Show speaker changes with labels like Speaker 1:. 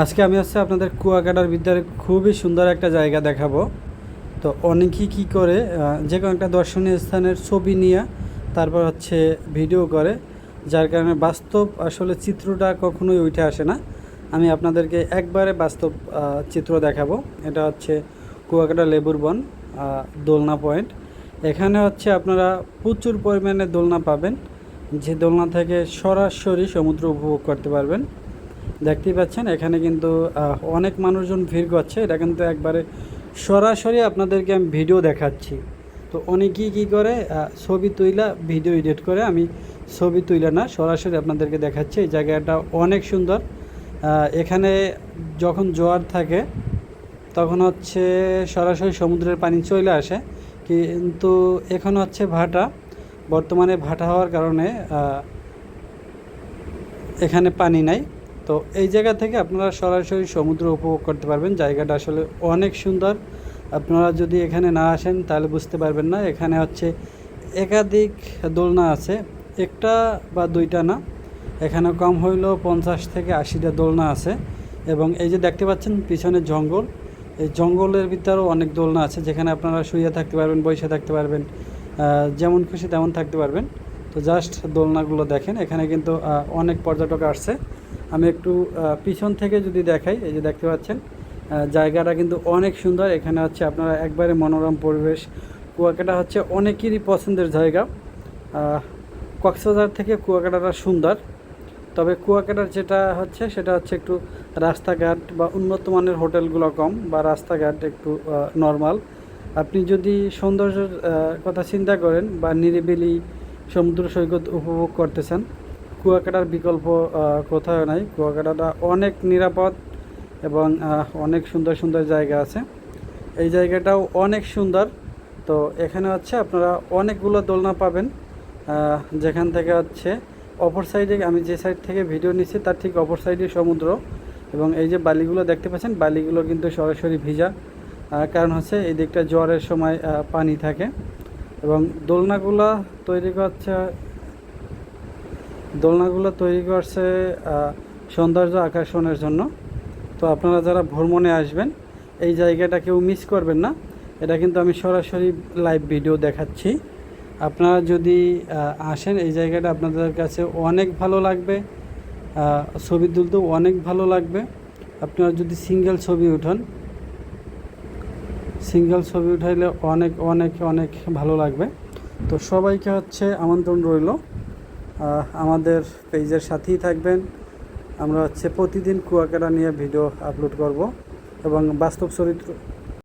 Speaker 1: আজকে আমি হচ্ছে আপনাদের কুয়াকাটার ভিতরে খুবই সুন্দর একটা জায়গা দেখাবো। তো অনেকেই কী করে যে কোনো একটা দর্শনীয় স্থানের ছবি নিয়ে তারপর হচ্ছে ভিডিও করে, যার কারণে বাস্তব আসলে চিত্রটা কখনোই উঠে আসে না। আমি আপনাদেরকে একবারে বাস্তব চিত্র দেখাবো। এটা হচ্ছে কুয়াকাটা লেবুর বন দোলনা পয়েন্ট। এখানে হচ্ছে আপনারা প্রচুর পরিমাণে দোলনা পাবেন। যে দোলনা থেকে সরাসরি সমুদ্র উপভোগ করতে পারবেন। দেখতেই পাচ্ছেন, এখানে কিন্তু অনেক মানুষজন ভিড় করছে। এটা কিন্তু একবারে সরাসরি আপনাদেরকে আমি ভিডিও দেখাচ্ছি। তো অনেকেই কী করে ছবি তুইলা, ভিডিও এডিট করে, আমি ছবি তুইলা না, সরাসরি আপনাদেরকে দেখাচ্ছি। এই জায়গাটা অনেক সুন্দর। এখানে যখন জোয়ার থাকে, তখন হচ্ছে সরাসরি সমুদ্রের পানি চলে আসে। কিন্তু এখন হচ্ছে ভাটা, বর্তমানে ভাটা হওয়ার কারণে এখানে পানি নাই। তো এই জায়গা থেকে আপনারা সরাসরি সমুদ্র উপভোগ করতে পারবেন। জায়গাটা আসলে অনেক সুন্দর। আপনারা যদি এখানে না আসেন, তাহলে বুঝতে পারবেন না। এখানে হচ্ছে একাধিক দোলনা আছে। একটা বা দুইটা না। এখানে কম হইলেও পঞ্চাশ থেকে আশিটা দোলনা আছে। এবং এই যে দেখতে পাচ্ছেন, পিছনে জঙ্গল। এই জঙ্গলের ভিতরেও অনেক দোলনা আছে। যেখানে আপনারা শুয়ে থাকতে পারবেন, বসে থাকতে পারবেন যেমন খুশি তেমন থাকতে পারবেন। তো জাস্ট দোলনাগুলো দেখেন। এখানে কিন্তু অনেক পর্যটক আসছে। আমি একটু পিছন থেকে যদি দেখাই, এই যে দেখতে পাচ্ছেন জায়গাটা কিন্তু অনেক সুন্দর। এখানে হচ্ছে আপনারা একবারে মনোরম পরিবেশ। কুয়াকাটা হচ্ছে অনেকেরই পছন্দের জায়গা। কক্সবাজার থেকে কুয়াকাটাটা সুন্দর। তবে কুয়াকাটার যেটা হচ্ছে, সেটা হচ্ছে একটু রাস্তাঘাট বা উন্নত মানের হোটেলগুলো কম বা রাস্তাঘাট একটু নর্মাল। আপনি যদি সৌন্দর্যের কথা চিন্তা করেন বা নিরিবিলি সমুদ্র সৈকত উপভোগ করতে চান কুয়াকাটার বিকল্প কোথাও নাই। কুয়াকাটাটা অনেক নিরাপদ এবং অনেক সুন্দর সুন্দর জায়গা আছে। এই জায়গাটাও অনেক সুন্দর। তো এখানে হচ্ছে আপনারা অনেকগুলো দোলনা পাবেন। যেখান থেকে হচ্ছে অপর সাইডে আমি যে সাইড থেকে ভিডিও নিচ্ছি তার ঠিক অপর সাইডে সমুদ্র এবং এই যে বালিগুলো দেখতে পাচ্ছেন, বালিগুলো কিন্তু সরাসরি ভিজা। কারণ হচ্ছে এই দিকটা জ্বরের সময় পানি থাকে। এবং দোলনাগুলো তৈরি করছে দোলনাগুলো তৈরি করছে সৌন্দর্য আকর্ষণের জন্য। তো আপনারা যারা ভ্রমণে আসবেন, এই জায়গাটা কেউ মিস করবেন না। এটা কিন্তু আমি সরাসরি লাইভ ভিডিও দেখাচ্ছি। আপনারা যদি আসেন, এই জায়গাটা আপনাদের কাছে অনেক ভালো লাগবে ছবি তুলতেও অনেক ভালো লাগবে। আপনারা যদি সিঙ্গেল ছবি উঠান সিঙ্গেল ছবি উঠাইলে অনেক অনেক অনেক ভালো লাগবে। তো সবাইকে হচ্ছে আমন্ত্রণ রইল। আমাদের পেজের সাথেই থাকবেন। আমরা হচ্ছে প্রতিদিন কুয়াকাটা নিয়ে ভিডিও আপলোড করব এবং বাস্তব চরিত্র